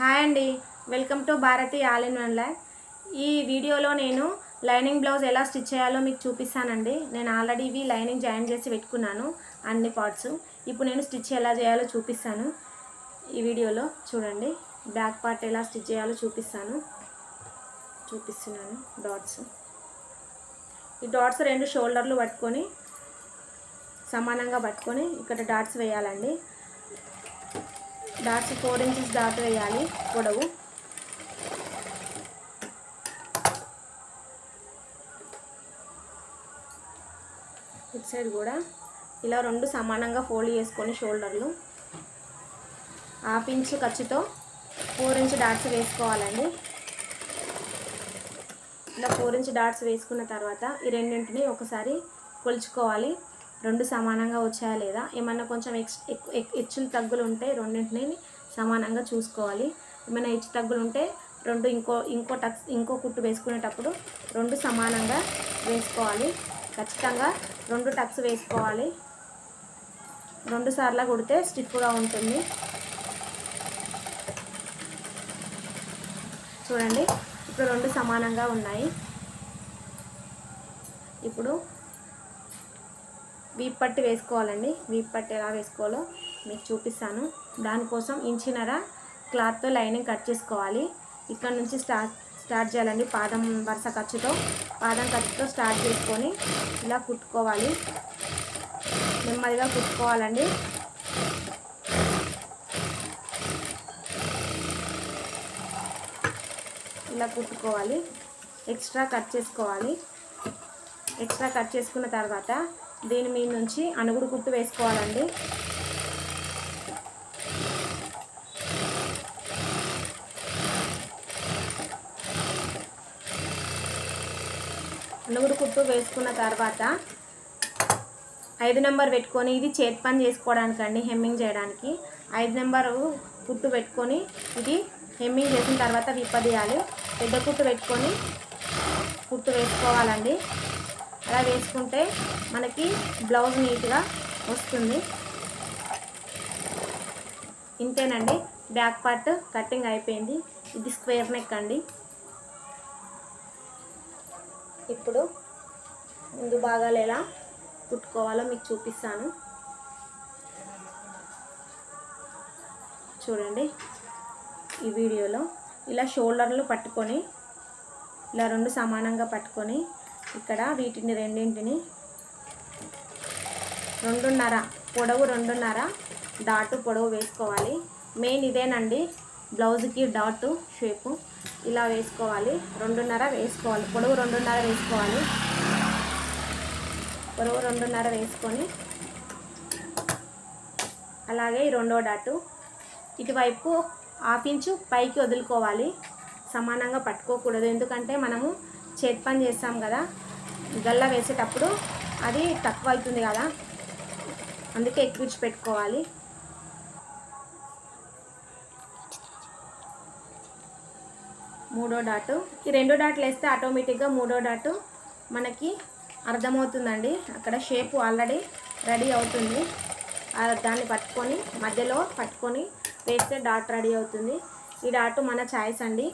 Hi అండి. Welcome to Bharathi all in one lab ఈ వీడియోలో నేను లైనింగ్ బ్లౌజ్ ఎలా స్టిచ్ చేయాలో మీకు చూపిస్తానండి. నేను ఆల్రెడీ ఇవి లైనింగ్ జాయిన్ చేసి పెట్టుకున్నాను అన్ని పార్ట్స్. ఇప్పుడు నేను స్టిచ్ ఎలా చేయాలో చూపిస్తాను. ఈ వీడియోలో చూడండి. బ్యాక్ పార్ట్ ఎలా స్టిచ్ చేయాలో చూపిస్తాను. చూపిస్తున్నాను డాట్స్. ఈ డాట్స్ రెండు షోల్డర్లు పట్టుకొని సమానంగా పట్టుకొని ఇక్కడ డాట్స్ వేయాలండి. డాట్స్ ఫోర్ ఇంచెస్ డాట్ వేయాలి పొడవు. ఇటు సైడ్ కూడా ఇలా రెండు సమానంగా ఫోల్డ్ చేసుకొని షోల్డర్లు. హాఫ్ ఇంచ్ ఖర్చుతో ఫోర్ ఇంచ్ డాట్స్ వేసుకోవాలండి. ఇలా ఫోర్ ఇంచ్ డాట్స్ వేసుకున్న తర్వాత ఈ రెండింటిని ఒకసారి కొలుచుకోవాలి. రెండు సమానంగా వచ్చాయా లేదా? ఏమన్నా కొంచెం ఎక్స్ హెచ్చులు తగ్గులు ఉంటే రెండింటిని సమానంగా చూసుకోవాలి. ఏమైనా హెచ్చు తగ్గులు ఉంటే రెండు ఇంకో ఇంకో టక్స్ ఇంకో కుట్టు వేసుకునేటప్పుడు రెండు సమానంగా వేసుకోవాలి. ఖచ్చితంగా రెండు టక్స్ వేసుకోవాలి. రెండు సార్లు కుడితే స్టిఫ్గా ఉంటుంది. చూడండి ఇప్పుడు రెండు సమానంగా ఉన్నాయి. ఇప్పుడు వీప్ పట్టు వేసుకోవాలండి. వీప్ పట్టు ఎలా వేసుకోవాలో మీకు చూపిస్తాను. దానికోసం ఇంచినర క్లాత్తో లైనింగ్ కట్ చేసుకోవాలి. ఇక్కడ నుంచి స్టార్ట్ స్టార్ట్ చేయాలండి పాదం వరుస ఖర్చుతో. పాదం ఖర్చుతో స్టార్ట్ చేసుకొని ఇలా కుట్టుకోవాలి. నెమ్మదిగా కుట్టుకోవాలండి. ఇలా కుట్టుకోవాలి. ఎక్స్ట్రా కట్ చేసుకోవాలి. ఎక్స్ట్రా కట్ చేసుకున్న తర్వాత దీని మీద నుంచి అనుగుడు గుర్తు వేసుకోవాలండి. అనుగుడు కుట్టు వేసుకున్న తర్వాత ఐదు నెంబర్ పెట్టుకొని ఇది చేతి పని చేసుకోవడానికండి హెమ్మింగ్ చేయడానికి. ఐదు నెంబరు కుట్టు పెట్టుకొని ఇది హెమ్మింగ్ చేసిన తర్వాత విప్పదీయాలి. పెద్ద కుట్టు పెట్టుకొని కుట్టు వేసుకోవాలండి. అలా వేసుకుంటే మనకి బ్లౌజ్ నీట్గా వస్తుంది. ఇంతేనండి. బ్యాక్ పార్ట్ కటింగ్ అయిపోయింది. ఇది స్క్వేర్ నెక్ అండి. ఇప్పుడు ముందు భాగాలు ఎలా కుట్టుకోవాలో మీకు చూపిస్తాను. చూడండి. ఈ వీడియోలో ఇలా షోల్డర్లు పట్టుకొని ఇలా రెండు సమానంగా పట్టుకొని ఇక్కడ వీటిని రెండింటిని రెండున్నర పొడవు రెండున్నర డాటు పొడవు వేసుకోవాలి. మెయిన్ ఇదేనండి బ్లౌజ్కి డాటు షేపు. ఇలా వేసుకోవాలి రెండున్నర వేసుకోవాలి పొడవు రెండున్నర వేసుకోవాలి. పొడవు రెండున్నర వేసుకొని అలాగే ఈ రెండో డాటు. ఇటువైపు హాఫ్ ఇంచు పైకి వదులుకోవాలి సమానంగా పట్టుకోకూడదు. ఎందుకంటే మనము చేతి పని చేస్తాం కదా గల్ల వేసేటప్పుడు అది తక్కువ అవుతుంది కదా. అందుకే ఎక్కువ పెట్టుకోవాలి. మూడో డాటు. ఈ రెండో డాట్లు వేస్తే ఆటోమేటిక్గా మూడో డాటు మనకి అర్థమవుతుందండి. అక్కడ షేప్ ఆల్రెడీ రెడీ అవుతుంది. దాన్ని పట్టుకొని మధ్యలో పట్టుకొని వేస్తే డాట్ రెడీ అవుతుంది. ఈ డాటు మన ఛాయిస్ అండి.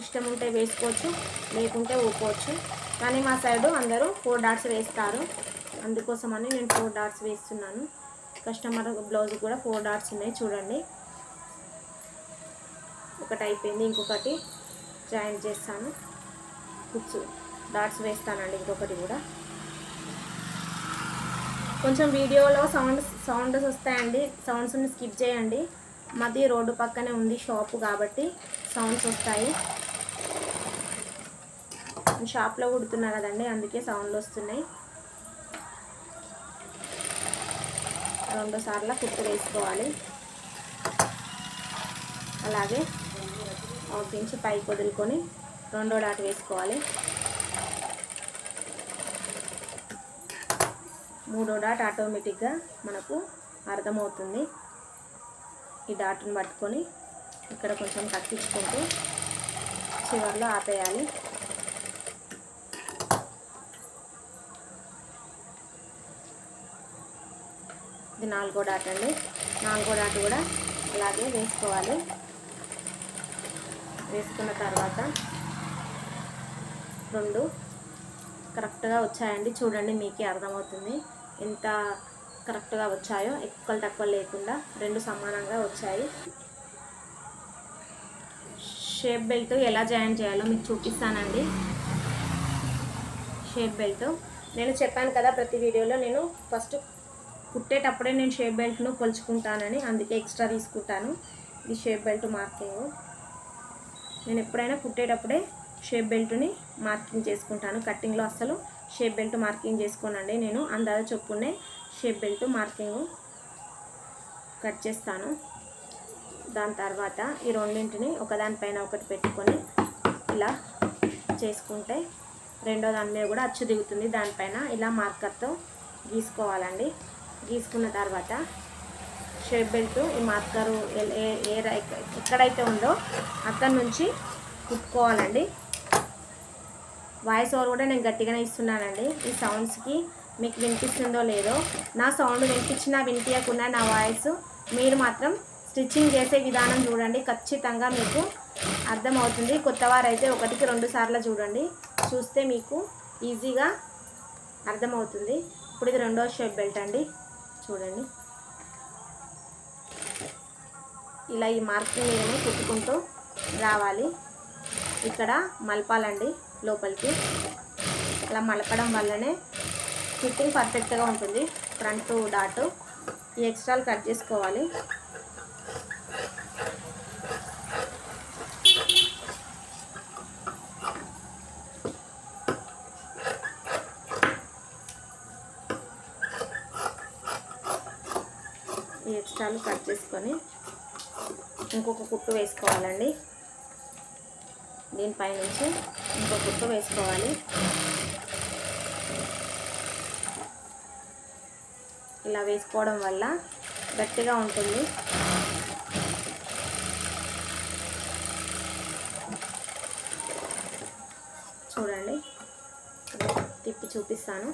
ఇష్టం ఉంటే వేసుకోవచ్చు లేకుంటే ఊకోవచ్చు. కానీ మా సైడు అందరూ ఫోర్ డాట్స్ వేస్తారు. అందుకోసమని నేను ఫోర్ డాట్స్ వేస్తున్నాను. కస్టమర్ బ్లౌజ్ కూడా ఫోర్ డాట్స్ ఉన్నాయి చూడండి. ఒకటి అయిపోయింది ఇంకొకటి జాయిన్ చేస్తాను. కుచ్చు డాట్స్ వేస్తానండి ఇంకొకటి కూడా. కొంచెం వీడియోలో సౌండ్స్ సౌండ్స్ వస్తాయండి. సౌండ్స్ని స్కిప్ చేయండి. మాది రోడ్డు పక్కనే ఉంది షాపు కాబట్టి సౌండ్స్ వస్తాయి. షాప్లో కుడుతున్నా కదండి అందుకే సౌండ్లు వస్తున్నాయి. రెండు సార్లు కుట్టు వేసుకోవాలి. అలాగే హాఫ్ పైకి వదులుకొని రెండో డాట్ వేసుకోవాలి. మూడో డాట్ ఆటోమేటిక్గా మనకు అర్థమవుతుంది. ఈ డాట్ని పట్టుకొని ఇక్కడ కొంచెం కట్టించుకుంటూ చివరిలో ఆపేయాలి. ఇది నాలుగో డాట్ అండి. నాలుగో డాట్ కూడా అలాగే వేసుకోవాలి. వేసుకున్న తర్వాత రెండు కరెక్ట్గా వచ్చాయండి. చూడండి మీకే అర్థమవుతుంది. ఎంత కరెక్ట్గా వచ్చాయో ఎక్కువలు తక్కువ లేకుండా రెండు సమానంగా వచ్చాయి. షేప్ బెల్ట్ ఎలా జాయిన్ చేయాలో మీకు చూపిస్తానండి. Shape belt. నేను చెప్పాను కదా ప్రతి వీడియోలో నేను ఫస్ట్ కుట్టేటప్పుడే నేను షేప్ బెల్ట్ను కొలుచుకుంటానని అందుకే ఎక్స్ట్రా తీసుకుంటాను. ఇది షేప్ బెల్ట్ మార్కింగ్. నేను ఎప్పుడైనా కుట్టేటప్పుడే షేప్ బెల్ట్ని మార్కింగ్ చేసుకుంటాను. కట్టింగ్లో అసలు షేప్ బెల్ట్ మార్కింగ్ చేసుకోనండి. నేను అందాజ చొప్పునే షేప్ బెల్ట్ మార్కింగ్ కట్ చేస్తాను. దాని తర్వాత ఈ రెండింటిని ఒకదానిపైన ఒకటి పెట్టుకొని ఇలా చేసుకుంటే రెండో దాని మీద కూడా అచ్చు దిగుతుంది. దానిపైన ఇలా మార్కర్తో గీసుకోవాలండి. గీసుకున్న తర్వాత షేప్ బెల్ట్ ఈ మార్కరు ఏ ఏ ఎక్కడైతే ఉందో అక్కడ నుంచి కుట్టుకోవాలండి. వాయిస్ ఓవర్ కూడా నేను గట్టిగానే ఇస్తున్నానండి. ఈ సౌండ్స్కి మీకు వినిపిస్తుందో లేదో నా సౌండ్ వినిపించినా వినిపించకుండా నా వాయిస్ మీరు మాత్రం స్టిచ్చింగ్ చేసే విధానం చూడండి. ఖచ్చితంగా మీకు అర్థమవుతుంది. కొత్త వారైతే ఒకటికి రెండు సార్లు చూడండి. చూస్తే మీకు ఈజీగా అర్థమవుతుంది. ఇప్పుడు ఇది రెండో షేప్ బెల్ట్ అండి. చూడండి. ఇలా ఈ మార్కింగ్ మీదనే కుట్టుకుంటూ రావాలి. ఇక్కడ మలపాలండి లోపలికి. అలా మలపడం వల్లనే ఫిట్టింగ్ పర్ఫెక్ట్గా ఉంటుంది ఫ్రంట్ డాట్. ఈ ఎక్స్ట్రాలు కట్ చేసుకోవాలి. ఈ ఎక్స్ట్రాలు కట్ చేసుకొని ఇంకొక కుట్టు వేసుకోవాలండి. దీనిపై నుంచి ఇంకొక కుట్టు వేసుకోవాలి. ఇలా వేసుకోవడం వల్ల గట్టిగా ఉంటుంది. చూడండి. తిప్పి చూపిస్తాను.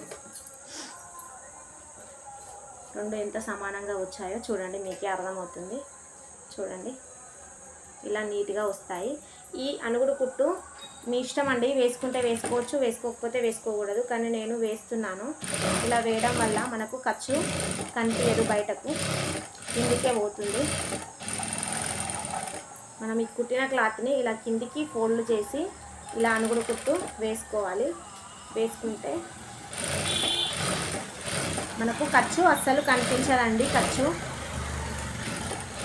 రెండు ఎంత సమానంగా వచ్చాయో చూడండి మీకే అర్థమవుతుంది. చూడండి. ఇలా నీట్గా వస్తాయి. ఈ అనుగుడు కుట్టు మీ ఇష్టం అండి. వేసుకుంటే వేసుకోవచ్చు వేసుకోకపోతే వేసుకోకూడదు. కానీ నేను వేస్తున్నాను. ఇలా వేయడం వల్ల మనకు ఖర్చు కనిపించదు బయటకు. కిందికే పోతుంది. మనం ఈ కుట్టిన క్లాత్ని ఇలా కిందికి ఫోల్డ్ చేసి ఇలా అనుగుడు కుట్టు వేసుకోవాలి. వేసుకుంటే మనకు ఖర్చు అస్సలు కనిపించదండి. ఖర్చు.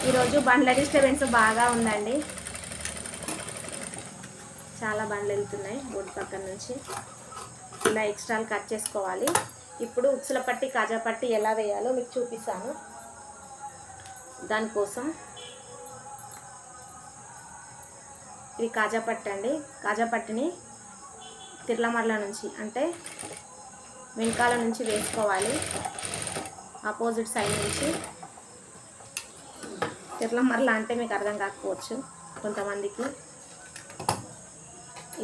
ఈరోజు బండ్ల డిస్టర్బెన్స్ బాగా ఉందండి. చాలా బండ్లు వెళ్తున్నాయి బోర్డు పక్కన నుంచి. ఇలా ఎక్స్ట్రాలు కట్ చేసుకోవాలి. ఇప్పుడు ఉక్సుల పట్టి కాజా పట్టి ఎలా వేయాలో మీకు చూపిస్తాను. దానికోసం ఇది కాజా పట్టి అండి. కాజా పట్టిని తిర్లమర్ల నుంచి అంటే వెనకాల నుంచి వేసుకోవాలి. ఆపోజిట్ సైడ్ నుంచి. తిర్లమర్ల అంటే మీకు అర్థం కాకపోవచ్చు కొంతమందికి.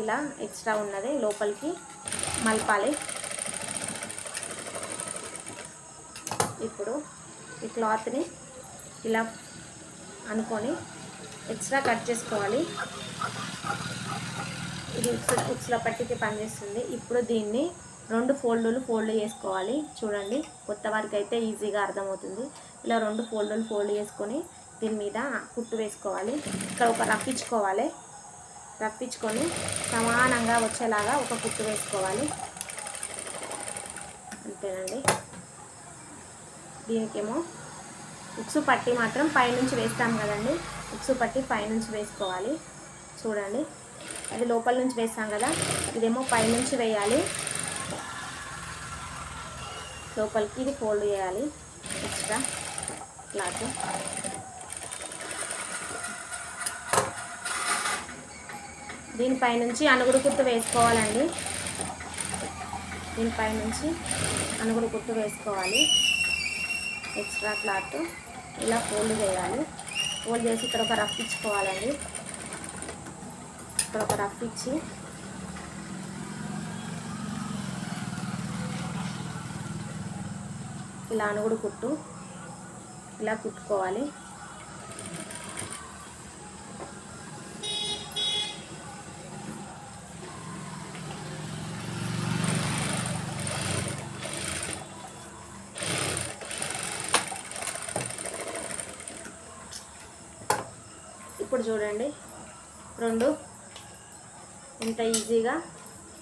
ఇలా ఎక్స్ట్రా ఉన్నది లోపలికి మలపాలి. ఇప్పుడు ఈ క్లాత్ని ఇలా అనుకొని ఎక్స్ట్రా కట్ చేసుకోవాలి. ఇది ఉక్సుల పట్టికి పనిచేస్తుంది. ఇప్పుడు దీన్ని రెండు ఫోల్డులు ఫోల్డ్ చేసుకోవాలి. చూడండి కొత్త వారికి అయితే ఈజీగా అర్థమవుతుంది. ఇలా రెండు ఫోల్డులు ఫోల్డ్ చేసుకొని దీని మీద కుట్టు వేసుకోవాలి. ఇక్కడ ఒక రప్పించుకోవాలి రప్పించుకొని సమానంగా వచ్చేలాగా ఒక కుట్టు వేసుకోవాలి. అంతేనండి. దీనికేమో ఉక్సు పట్టి మాత్రం పైనుంచి వేస్తాం కదండి. ఉక్సు పట్టి పైనుంచి వేసుకోవాలి. చూడండి. అది లోపల నుంచి వేస్తాం కదా. ఇదేమో పైనుంచి వేయాలి. లోపలికి ఇది ఫోల్డ్ చేయాలి. Extra cloth. దీనిపై నుంచి అనుగుడు కుట్టు వేసుకోవాలండి. దీనిపై నుంచి అనుగుడు కుట్టు వేసుకోవాలి. ఎక్స్ట్రా క్లాత్ ఇలా ఫోల్డ్ చేయాలి. ఫోల్డ్ చేసి ఇక్కడ ఒక రఫ్ ఇచ్చుకోవాలండి. ఇక్కడ ఒక రఫ్ ఇచ్చి ఇలా అనుగుడు కుట్టు ఇలా కుట్టుకోవాలి ఇప్పుడు చూడండి. రెండు. ఎంత ఈజీగా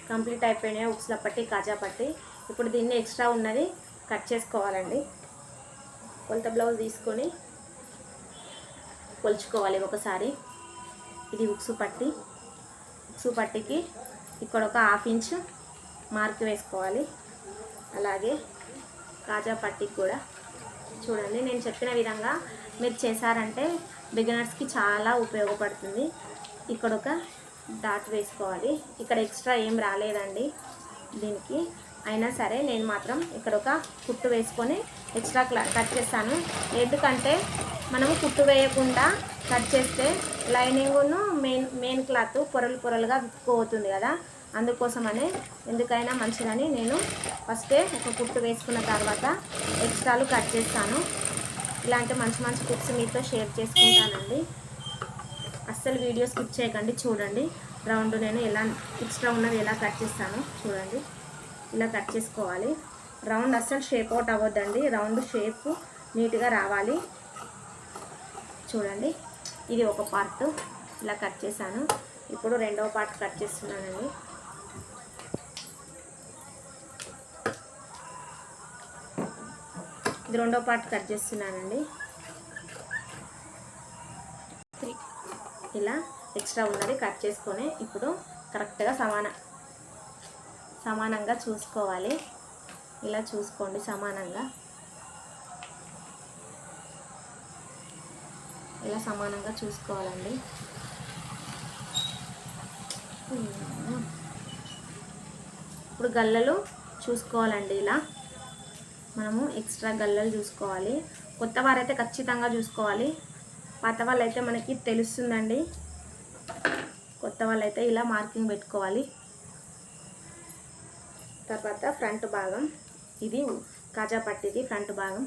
కంప్లీట్ అయిపోయినాయి ఉక్స్ల పట్టి కాజా పట్టి. ఇప్పుడు దీన్ని ఎక్స్ట్రా ఉన్నది కట్ చేసుకోవాలండి. కొలత బ్లౌజ్ తీసుకొని కొలుచుకోవాలి ఒకసారి. ఇది ఉక్సు పట్టి. ఉక్సు పట్టికి ఇక్కడ ఒక హాఫ్ ఇంచ్ మార్క్ వేసుకోవాలి. అలాగే కాజా పట్టికి కూడా. చూడండి నేను చెప్పిన విధంగా మీరు చేశారంటే బిగినర్స్కి చాలా ఉపయోగపడుతుంది. ఇక్కడ ఒక డాట్ వేసుకోవాలి. ఇక్కడ ఎక్స్ట్రా ఏం రాలేదండి దీనికి. అయినా సరే నేను మాత్రం ఇక్కడ ఒక కుట్టు వేసుకొని ఎక్స్ట్రా కట్ చేస్తాను. ఎందుకంటే మనము కుట్టు వేయకుండా కట్ చేస్తే లైనింగ్ను మెయిన్ మెయిన్ క్లాత్ పొరలు పొరలుగా విప్పుకోతుంది కదా. అందుకోసమనే ఎందుకైనా మంచిదని నేను ఫస్టే ఒక కుట్టు వేసుకున్న తర్వాత ఎక్స్ట్రాలు కట్ చేస్తాను. ఇలాంటి మంచి మంచి టిప్స్ మీతో షేర్ చేసుకుంటానండి. అస్సలు వీడియో స్కిప్ చేయకండి చూడండి. రౌండ్ నేను ఎలా ఎక్స్ట్రా ఉన్నది ఎలా కట్ చేస్తాను చూడండి. ఇలా కట్ చేసుకోవాలి. రౌండ్ అస్సలు షేప్ అవుట్ అవ్వద్దండి. రౌండ్ షేప్ నీట్గా రావాలి. చూడండి. ఇది ఒక పార్ట్ ఇలా కట్ చేశాను. ఇప్పుడు రెండవ పార్ట్ కట్ చేస్తున్నానండి. ఇది రెండో పార్ట్ కట్ చేస్తున్నానండి. ఇలా ఎక్స్ట్రా ఉన్నది కట్ చేసుకొని ఇప్పుడు కరెక్ట్గా సమాన సమానంగా చూసుకోవాలి. ఇలా చూసుకోండి సమానంగా. ఇలా సమానంగా చూసుకోవాలండి. ఇప్పుడు గల్లలు చూసుకోవాలండి ఇలా. మనము ఎక్స్ట్రా గల్లలు చూసుకోవాలి. కొత్త వారైతే ఖచ్చితంగా చూసుకోవాలి. పాత వాళ్ళైతే మనకి తెలుస్తుందండి. కొత్త వాళ్ళైతే ఇలా మార్కింగ్ పెట్టుకోవాలి. తర్వాత ఫ్రంట్ భాగం. ఇది కాజా పట్టిది ఫ్రంట్ భాగం.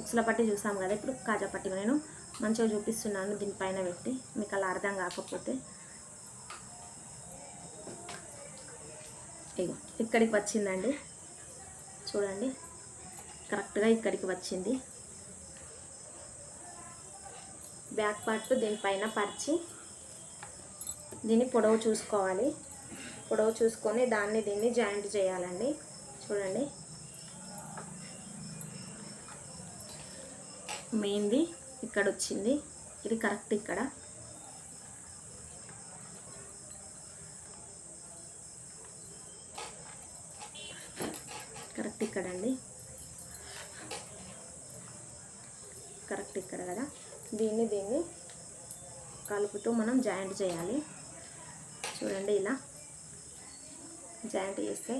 ఉక్సుల పట్టి చూసాం కదా ఇప్పుడు కాజా పట్టి నేను మంచిగా చూపిస్తున్నాను దీనిపైన పెట్టి. మీకు అలా అర్థం కాకపోతే. ఇగో ఇక్కడికి వచ్చిందండి. చూడండి. కరెక్ట్గా ఇక్కడికి వచ్చింది. బ్యాక్ పార్ట్ దీనిపైన పరిచి దీన్ని పొడవు చూసుకోవాలి. పొడవు చూసుకొని దాన్ని దీన్ని జాయింట్ చేయాలండి. చూడండి. మెయిన్ది ఇక్కడ వచ్చింది ఇది కరెక్ట్ ఇక్కడ కరెక్ట్ ఇక్కడ అండి కరెక్ట్ ఇక్కడ కదా దీన్ని దీన్ని చుట్టూ మనం జాయింట్ చేయాలి. చూడండి ఇలా. జాయింట్ చేస్తే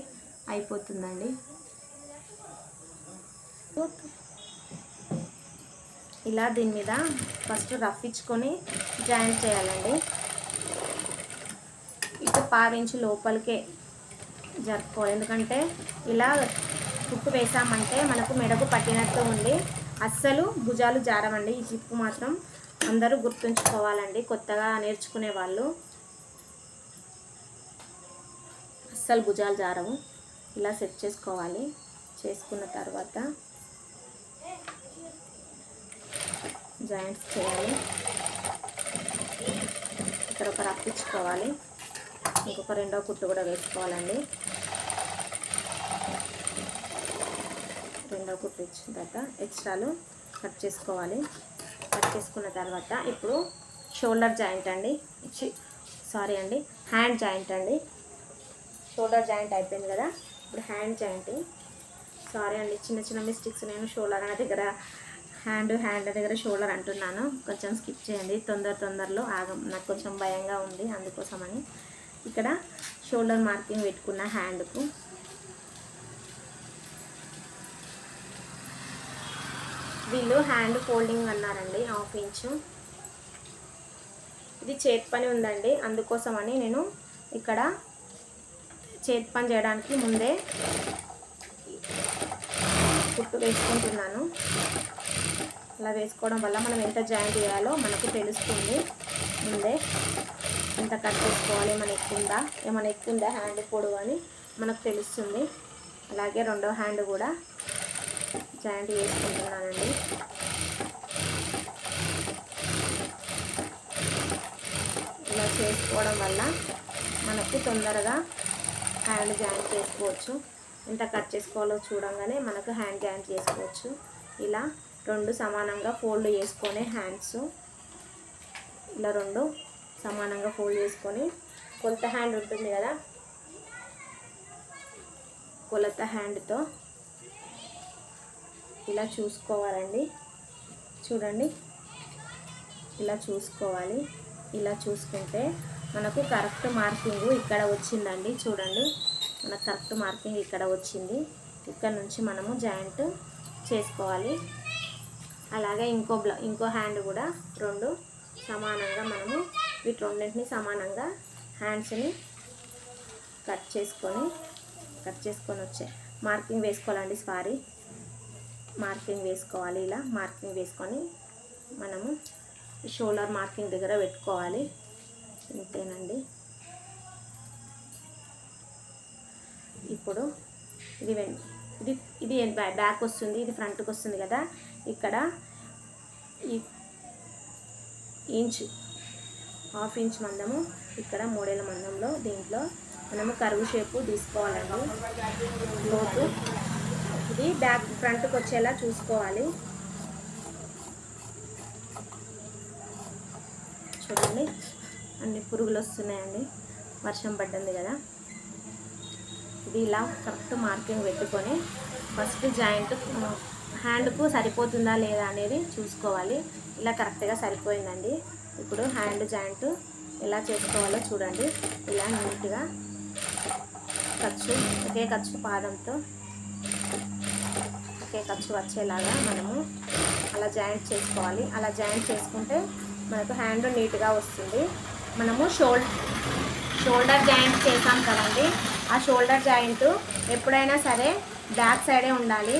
అయిపోతుందండి. ఇలా దీని మీద ఫస్ట్ రఫ్ ఇచ్చుకొని జాయింట్ చేయాలండి. ఇటు పావించి లోపలికే జరుపుకోవాలి. ఎందుకంటే ఇలా కుట్టు వేసామంటే మనకు మెడకు పట్టినట్టు ఉండి అస్సలు భుజాలు జారవండి. ఈ జిప్పు మాత్రం అందరూ గుర్తుంచుకోవాలండి కొత్తగా నేర్చుకునే వాళ్ళు. అస్సలు భుజాలు జారవు. ఇలా సెట్ చేసుకోవాలి. చేసుకున్న తర్వాత జాయింట్స్ చేయాలి. ఇక్కడ ఒక రప్పించుకోవాలి ఇంకొక రెండో కుట్టు కూడా వేసుకోవాలండి. రెండో కుట్టు ఇచ్చిన తర్వాత ఎక్స్ట్రాలు కట్ చేసుకోవాలి. చేసుకున్న తర్వాత ఇప్పుడు షోల్డర్ జాయింట్ అండి. సారీ అండి. హ్యాండ్ జాయింట్ అండి. షోల్డర్ జాయింట్ అయిపోయింది కదా. ఇప్పుడు హ్యాండ్ జాయింట్. సారీ అండి. చిన్న చిన్న మిస్టేక్స్ నేను షోల్డర్ అనే దగ్గర హ్యాండ్ హ్యాండ్ దగ్గర షోల్డర్ అంటున్నాను. కొంచెం స్కిప్ చేయండి. తొందర తొందరలో ఆగం. నాకు కొంచెం భయంగా ఉంది అందుకోసమని. ఇక్కడ షోల్డర్ మార్కింగ్ పెట్టుకున్న హ్యాండ్కు. వీళ్ళు హ్యాండ్ ఫోల్డింగ్ అన్నారండి హాఫ్ ఇంచు ఇది చేతి పని ఉందండి అందుకోసమని నేను ఇక్కడ చేతి పని చేయడానికి ముందే కుట్టు వేసుకుంటున్నాను. అలా వేసుకోవడం వల్ల మనం ఎంత జాయింట్ చేయాలో మనకు తెలుస్తుంది. ముందే ఎంత కట్ చేసుకోవాలి ఏమైనా ఎక్కుందా ఏమైనా ఎక్కుందా హ్యాండ్ పొడవు అని మనకు తెలుస్తుంది. అలాగే రెండో హ్యాండ్ కూడా జాయింట్ చేసుకుంటున్నానండి. చేసుకోవడం వల్ల మనకు తొందరగా హ్యాండ్ జాయింట్ చేసుకోవచ్చు. ఎంత కట్ చేసుకోవాలో చూడంగానే మనకు హ్యాండ్ జాయింట్ చేసుకోవచ్చు. ఇలా రెండు సమానంగా ఫోల్డ్ చేసుకొని హ్యాండ్స్ ఇలా రెండు సమానంగా ఫోల్డ్ చేసుకొని కొలత హ్యాండ్ ఉంటుంది కదా? కొలత హ్యాండ్తో ఇలా చూసుకోవాలండి. చూడండి. ఇలా చూసుకోవాలి. ఇలా చూసుకుంటే మనకు కరెక్ట్ మార్కింగ్ ఇక్కడ వచ్చిందండి. చూడండి. మనకు కరెక్ట్ మార్కింగ్ ఇక్కడ వచ్చింది. ఇక్కడ నుంచి మనము జాయింట్ చేసుకోవాలి. అలాగే ఇంకో బ్ల ఇంకో హ్యాండ్ కూడా రెండు సమానంగా మనము వీటి రెండింటిని సమానంగా హ్యాండ్స్ని కట్ చేసుకొని కట్ చేసుకొని వచ్చే మార్కింగ్ వేసుకోవాలండి సారీ. మార్కింగ్ వేసుకోవాలి ఇలా. మార్కింగ్ వేసుకొని మనము షోల్డర్ మార్కింగ్ దగ్గర పెట్టుకోవాలి. ఇంతేనండి. ఇప్పుడు ఇది వెన్- ఇది ఇది బ్యా- బ్యాక్ వస్తుంది. ఇది ఫ్రంట్కి వస్తుంది కదా. ఇక్కడ ఈ ఇంచ్ హాఫ్ ఇంచ్ మందము ఇక్కడ మూడేళ్ళ మందంలో దీంట్లో మనము కరువు షేపు తీసుకోవాలండి. లోతు ఇది బ్యాక్ ఫ్రంట్కి వచ్చేలా చూసుకోవాలి. చూడండి అన్ని పురుగులు వస్తున్నాయండి. వర్షం పడ్డంది కదా. ఇది ఇలా కరెక్ట్ మార్కింగ్ పెట్టుకొని ఫస్ట్ జాయింట్ హ్యాండ్కు సరిపోతుందా లేదా అనేది చూసుకోవాలి. ఇలా కరెక్ట్గా సరిపోయిందండి. ఇప్పుడు హ్యాండ్ జాయింట్ ఎలా చేసుకోవాలో చూడండి. ఇలా నీట్గా ఖర్చు ఒకే ఖర్చు పాదంతో ఒకే ఖర్చు వచ్చేలాగా మనము అలా జాయింట్ చేసుకోవాలి. అలా జాయింట్ చేసుకుంటే మనకు హ్యాండ్ నీట్గా వస్తుంది. మనము షోల్ షోల్డర్ జాయింట్ చేసాం కదండి. ఆ షోల్డర్ జాయింట్ ఎప్పుడైనా సరే బ్యాక్ సైడే ఉండాలి.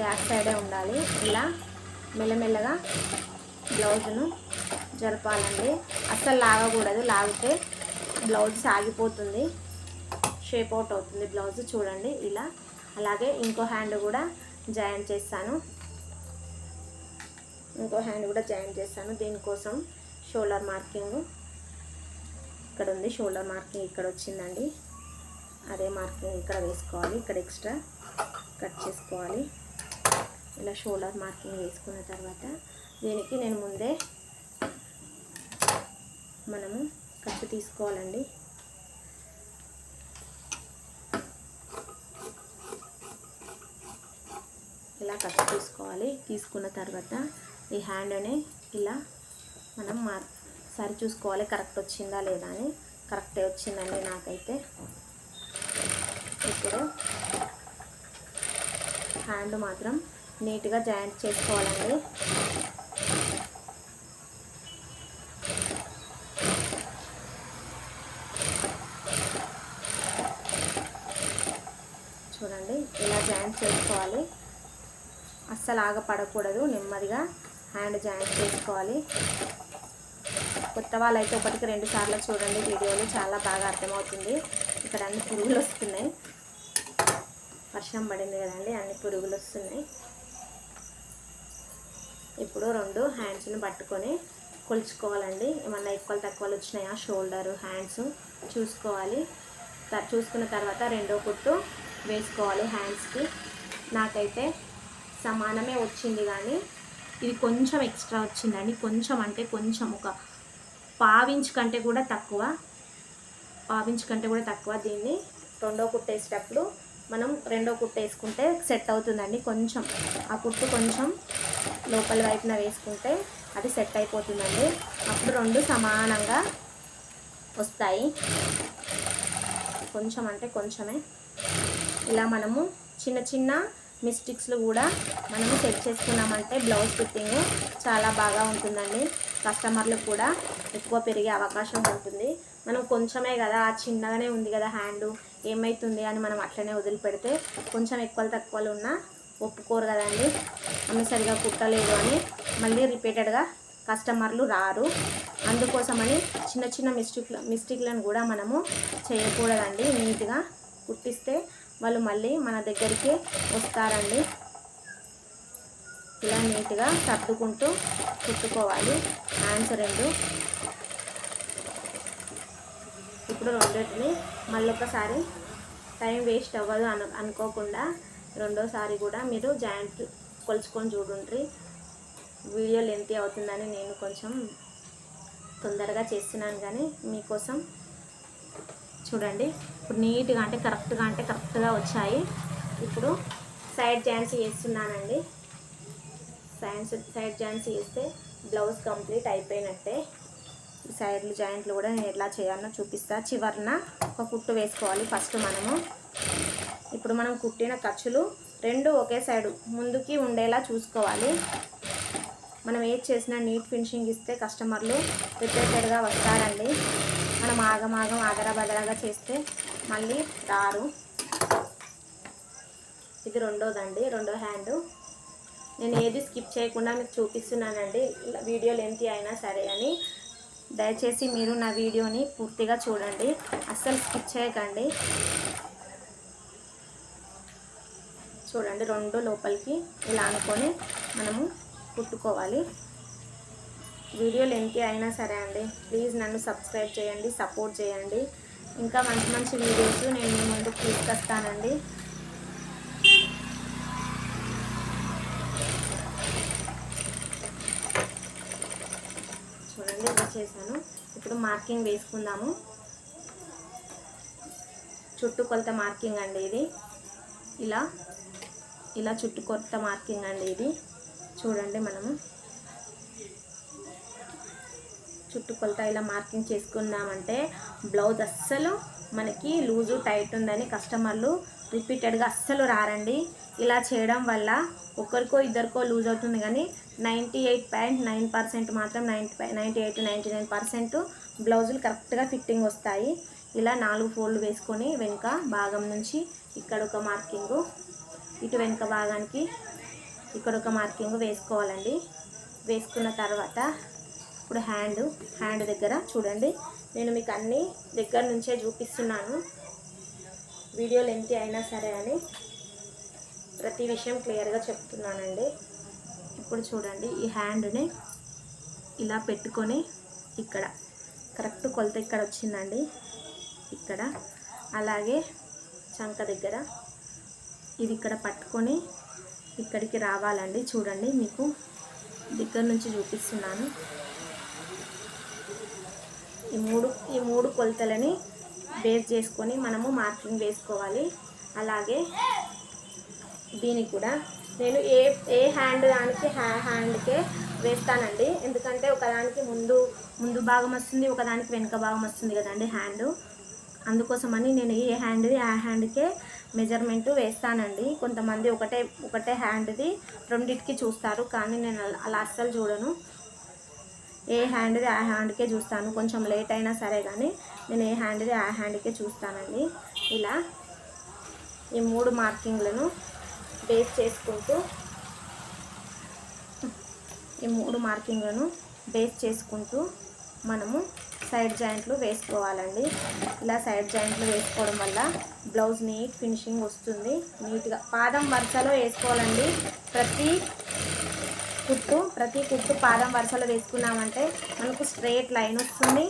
బ్యాక్ సైడే ఉండాలి. ఇలా మెల్లమెల్లగా బ్లౌజ్ను జరపాలండి. అస్సలు లాగకూడదు. లాగితే బ్లౌజ్ సాగిపోతుంది. షేప్ అవుట్ అవుతుంది. బ్లౌజ్ చూడండి ఇలా. అలాగే ఇంకో హ్యాండ్ కూడా జాయిన్ చేస్తాను. ఇంకో హ్యాండ్ కూడా జాయిన్ చేస్తాను. దీనికోసం షోల్డర్ మార్కింగ్ ఇక్కడ ఉంది. షోల్డర్ మార్కింగ్ ఇక్కడ వచ్చిందండి. అదే మార్కింగ్ ఇక్కడ వేసుకోవాలి. ఇక్కడ ఎక్స్ట్రా కట్ చేసుకోవాలి. ఇలా షోల్డర్ మార్కింగ్ వేసుకున్న తర్వాత దీనికి నేను ముందే మనము ఖర్చు తీసుకోవాలండి. ఇలా కట్ తీసుకోవాలి తీసుకున్న తర్వాత ఈ హ్యాండ్ని ఇలా మనం మా సరి చూసుకోవాలి. కరెక్ట్ వచ్చిందా లేదా అని. కరెక్టే వచ్చిందండి నాకైతే. ఇప్పుడు హ్యాండ్ మాత్రం నీట్గా జాయింట్ చేసుకోవాలండి చూడండి ఇలా జాయింట్ చేసుకోవాలి అస్సలు ఆగపడకూడదు నెమ్మదిగా హ్యాండ్ జాయింట్ చేసుకోవాలి. కొత్త వాళ్ళైతే ఒకటికి రెండు సార్లు చూడండి వీడియోలు చాలా బాగా అర్థమవుతుంది. ఇక్కడ అన్ని పురుగులు వస్తున్నాయి. వర్షం పడింది కదండి అన్ని పురుగులు వస్తున్నాయి. ఇప్పుడు రెండు హ్యాండ్స్ని పట్టుకొని కొలుచుకోవాలండి. ఏమన్నా ఎక్కువ తక్కువలు వచ్చినాయా? షోల్డర్ హ్యాండ్స్ చూసుకోవాలి. త- చూసుకున్న తర్వాత రెండో కుట్టు వేసుకోవాలి హ్యాండ్స్కి నాకైతే సమానమే వచ్చింది కానీ ఇది కొంచెం ఎక్స్ట్రా వచ్చిందండి. కొంచెం అంటే కొంచెం ఒక పావించ్ కంటే కూడా తక్కువ పావించ్ కంటే కూడా తక్కువ దీన్ని రెండో కుట్ట వేసేటప్పుడు మనం రెండో కుట్ట వేసుకుంటే సెట్ అవుతుందండి. కొంచెం ఆ కుట్టు కొంచెం లోపల వైపున వేసుకుంటే అది సెట్ అయిపోతుందండి. అప్పుడు రెండు సమానంగా వస్తాయి. కొంచెం అంటే కొంచెమే. ఇలా మనము చిన్న చిన్న మిస్టేక్స్లు కూడా మనము సెట్ చేసుకున్నామంటే బ్లౌజ్ ఫిట్టింగ్ చాలా బాగా ఉంటుందండి. కస్టమర్లు కూడా ఎక్కువ పెరిగే అవకాశం ఉంటుంది. మనం కొంచెమే కదా ఆ చిన్నగానే ఉంది కదా హ్యాండ్ ఏమవుతుంది అని మనం అట్లనే వదిలిపెడితే కొంచెం ఎక్కువ తక్కువలు ఉన్నా ఒప్పుకోరు కదండి. ఆమె సరిగా కుట్టలేదు అని మళ్ళీ రిపీటెడ్గా కస్టమర్లు రారు. అందుకోసమని చిన్న చిన్న మిస్టేక్ మిస్టేక్లను కూడా మనము చేయకూడదండి. నీట్గా కుట్టిస్తే వాళ్ళు మళ్ళీ మన దగ్గరికి వస్తారండి. ఇలా నీట్గా సర్దుకుంటూ కుట్టుకోవాలి. హ్యాండ్స్ రెండు. ఇప్పుడు రెండింటిని మళ్ళొకసారి టైం వేస్ట్ అవ్వదు అను అనుకోకుండా రెండోసారి కూడా మీరు జాయింట్ కొలుచుకొని చూడండి. వీడియో లెంత్ అవుతుందని నేను కొంచెం తొందరగా చేస్తున్నాను కానీ మీకోసం చూడండి. ఇప్పుడు నీట్గా అంటే కరెక్ట్గా అంటే కరెక్ట్గా వచ్చాయి. ఇప్పుడు సైడ్ జాయిన్స్ చేస్తున్నానండి సైన్స్ సైడ్ జాయిన్స్ చేస్తే బ్లౌజ్ కంప్లీట్ అయిపోయినట్టే. సైడ్లు జాయింట్లు కూడా నేను ఎలా చేయాలో చూపిస్తా. చివరన ఒక కుట్టు వేసుకోవాలి ఫస్ట్ మనము. ఇప్పుడు మనం కుట్టిన ఖర్చులు రెండు ఒకే సైడు ముందుకి ఉండేలా చూసుకోవాలి. మనం ఏది చేసినా నీట్ ఫినిషింగ్ ఇస్తే కస్టమర్లు రిపీటెడ్గా వస్తారండి. మనం ఆగమాగం అదరాబదరాగా చేస్తే మళ్ళీ రారు. ఇది రెండోదండి రెండో హ్యాండ్. నేను ఏది స్కిప్ చేయకుండా మీకు చూపిస్తున్నానండి. ఇలా వీడియో లెంత్ అయినా సరే అని దయచేసి మీరు నా వీడియోని పూర్తిగా చూడండి. అస్సలు స్కిప్ చేయకండి. చూడండి రెండు లోపలికి ఇలా అనుకొని మనము కుట్టుకోవాలి. వీడియో లెంత్ అయినా సరే అండి ప్లీజ్ నన్ను సబ్స్క్రైబ్ చేయండి సపోర్ట్ చేయండి. ఇంకా మంచి మంచి వీడియోస్ నేను మీ ముందుకు తీసుకొస్తానండి. చూడండి ఇలా చేశాను. ఇప్పుడు మార్కింగ్ వేసుకుందాము. చుట్టు కొలత మార్కింగ్ అండి ఇది. ఇలా ఇలా చుట్టు కొలత మార్కింగ్ అండి ఇది. చూడండి మనము. చుట్టుకొలత ఇలా మార్కింగ్ చేసుకున్నామంటే బ్లౌజ్ అస్సలు మనకి లూజు టైట్ ఉందని కస్టమర్లు రిపీటెడ్గా అస్సలు రారండి. ఇలా చేయడం వల్ల ఒకరికో ఇద్దరికో లూజ్ అవుతుంది కానీ ninety eight point nine percent మాత్రం ninety ninety eight ninety nine percent బ్లౌజులు కరెక్ట్గా ఫిట్టింగ్ వస్తాయి. ఇలా నాలుగు ఫోల్డ్ వేసుకొని వెనుక భాగం నుంచి ఇక్కడ ఒక మార్కింగు ఇటు వెనుక భాగానికి ఇక్కడ ఒక మార్కింగ్ వేసుకోవాలండి. వేసుకున్న తర్వాత ఇప్పుడు హ్యాండ్ హ్యాండ్ దగ్గర చూడండి. నేను మీకు అన్ని దగ్గర నుంచే చూపిస్తున్నాను. వీడియో లెంత్ అయినా సరే అని ప్రతి విషయం క్లియర్గా చెప్తున్నానండి. ఇప్పుడు చూడండి ఈ హ్యాండ్ని ఇలా పెట్టుకొని ఇక్కడ కరెక్ట్ కొలత ఇక్కడ వచ్చిందండి. ఇక్కడ అలాగే చంక దగ్గర. ఇది ఇక్కడ పట్టుకొని ఇక్కడికి రావాలండి. చూడండి మీకు దగ్గర నుంచి చూపిస్తున్నాను. ఈ మూడు ఈ మూడు కొలతలని బేస్ చేసుకొని మనము మార్కింగ్ వేసుకోవాలి. అలాగే దీనికి కూడా నేను ఏ ఏ హ్యాండ్ దానికి హ్యా హ్యాండ్కే వేస్తానండి. ఎందుకంటే ఒకదానికి ముందు ముందు భాగం వస్తుంది ఒకదానికి వెనుక భాగం వస్తుంది కదండి హ్యాండ్ అందుకోసమని నేను ఏ హ్యాండ్ది ఆ హ్యాండ్కే మెజర్మెంట్ వేస్తానండి. కొంతమంది ఒకటే ఒకటే హ్యాండ్ది రెండింటికి చూస్తారు. కానీ నేను అలా- అలా అస్సలు చూడను. ఏ హ్యాండ్ది ఆ హ్యాండ్కే చూస్తాను. కొంచెం లేట్ అయినా సరే కానీ నేను ఏ హ్యాండ్ది ఆ హ్యాండ్కే చూస్తానండి. ఇలా ఈ మూడు మార్కింగ్లను బేస్ చేసుకుంటూ ఈ మూడు మార్కింగ్లను బేస్ చేసుకుంటూ మనము సైడ్ జాయింట్లు వేసుకోవాలండి. ఇలా సైడ్ జాయింట్లు వేసుకోవడం వల్ల బ్లౌజ్ నీట్ ఫినిషింగ్ వస్తుంది. నీట్గా పాదం వరుసలో వేసుకోవాలండి. ప్రతి కుట్టు ప్రతి కుట్టు పాదం వరుసలో వేసుకున్నామంటే మనకు స్ట్రేట్ లైన్ వస్తుంది.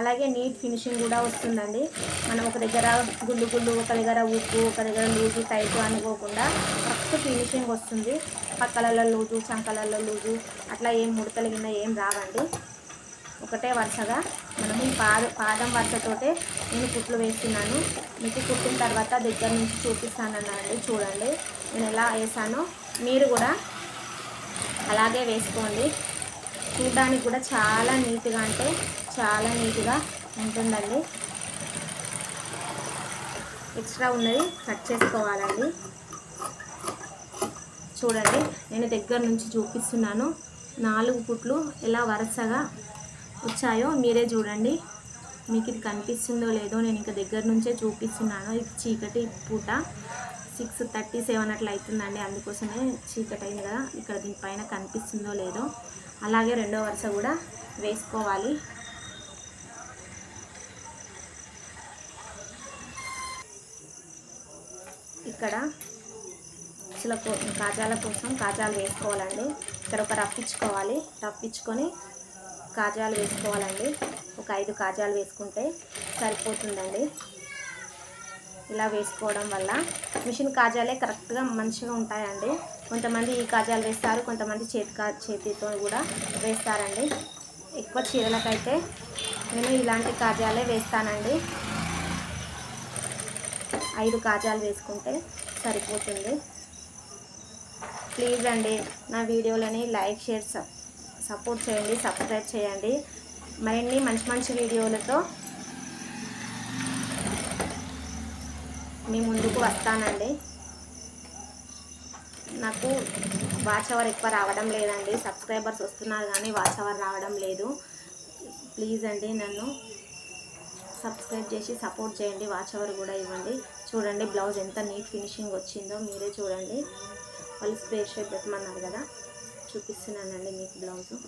అలాగే నీట్ ఫినిషింగ్ కూడా వస్తుందండి. మనం ఒక దగ్గర గుళ్ళు గుళ్ళు ఒక దగ్గర ఉప్పు ఒక దగ్గర లూజు టైట్ అనుకోకుండా ఫస్ట్ ఫినిషింగ్ వస్తుంది. పక్కలలో లూజు చంకలలో లూజు అట్లా ఏం ముడతలు కింద ఏం రావండి. ఒకటే వరుసగా మనము పాద పాదం వరుసతోటే నేను కుట్లు వేస్తున్నాను. మీకు కుట్టిన తర్వాత దగ్గర నుంచి చూపిస్తానన్నానండి. చూడండి నేను ఎలా వేసానో. మీరు కూడా అలాగే వేసుకోండి. చూడడానికి కూడా చాలా నీట్గా అంటే చాలా నీట్గా ఉంటుందండి. ఎక్స్ట్రా ఉన్నది కట్ చేసుకోవాలండి. చూడండి నేను దగ్గర నుంచి చూపిస్తున్నాను. నాలుగు పుట్లు ఎలా వరుసగా వచ్చాయో మీరే చూడండి. మీకు ఇది కనిపిస్తుందో లేదో నేను ఇంకా దగ్గర నుంచే చూపిస్తున్నాను. ఇది చీకటి పూట. సిక్స్ థర్టీ సెవెన్ అట్లా అవుతుందండి. అందుకోసమే చీకటి అయింది కదా. ఇక్కడ దీనిపైన కనిపిస్తుందో లేదో. అలాగే రెండో వరుస కూడా వేసుకోవాలి. ఇక్కడ బాక్సుల కో కాజాల కోసం కాజాలు వేసుకోవాలండి. ఇక్కడ ఒక రఫ్ ఇచ్చుకోవాలి. రఫ్ ఇచ్చుకొని కాజాలు వేసుకోవాలండి. ఒక ఐదు కాజాలు వేసుకుంటే సరిపోతుందండి. ఇలా వేసుకోవడం వల్ల మిషన్ కాజాలే కరెక్ట్గా మంచిగా ఉంటాయండి. కొంతమంది ఈ కాజాలు వేస్తారు కొంతమంది చేతి కా చేతితో కూడా వేస్తారండి. ఎక్కువ చీరలకైతే నేను ఇలాంటి కాజాలే వేస్తానండి. ఐదు కాజాలు వేసుకుంటే సరిపోతుంది. ప్లీజ్ అండి నా వీడియోలని లైక్ షేర్ సపోర్ట్ చేయండి సబ్స్క్రైబ్ చేయండి. మరిన్ని మంచి మంచి వీడియోలతో మీ ముందుకు వస్తానండి. నాకు వాచ్ అవర్ ఎక్కువ రావడం లేదండి. సబ్స్క్రైబర్స్ వస్తున్నారు కానీ వాచ్ అవర్ రావడం లేదు. ప్లీజ్ అండి నన్ను సబ్స్క్రైబ్ చేసి సపోర్ట్ చేయండి. వాచ్ అవర్ కూడా ఇవ్వండి. చూడండి బ్లౌజ్ ఎంత నీట్ ఫినిషింగ్ వచ్చిందో మీరే చూడండి. వాళ్ళు స్ప్రే షేప్ పెట్టమన్నారు కదా. చూపిస్తున్నానండి మీకు బ్లౌజు.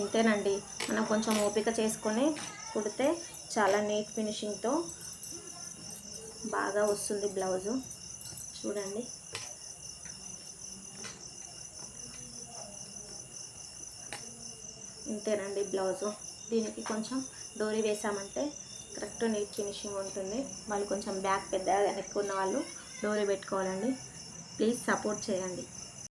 ఇంతేనండి. మనం కొంచెం ఓపిక చేసుకొని కుడితే చాలా నీట్ ఫినిషింగ్తో బాగా వస్తుంది బ్లౌజు. చూడండి. ఇంతేనండి బ్లౌజు. దీనికి కొంచెం డోరీ వేసామంటే కరెక్ట్ నీట్ ఫినిషింగ్ ఉంటుంది. వాళ్ళు కొంచెం బ్యాక్ పెద్దగా ఎక్కువ ఉన్న వాళ్ళు డోరీ పెట్టుకోవాలండి. ప్లీజ్ సపోర్ట్ చేయండి.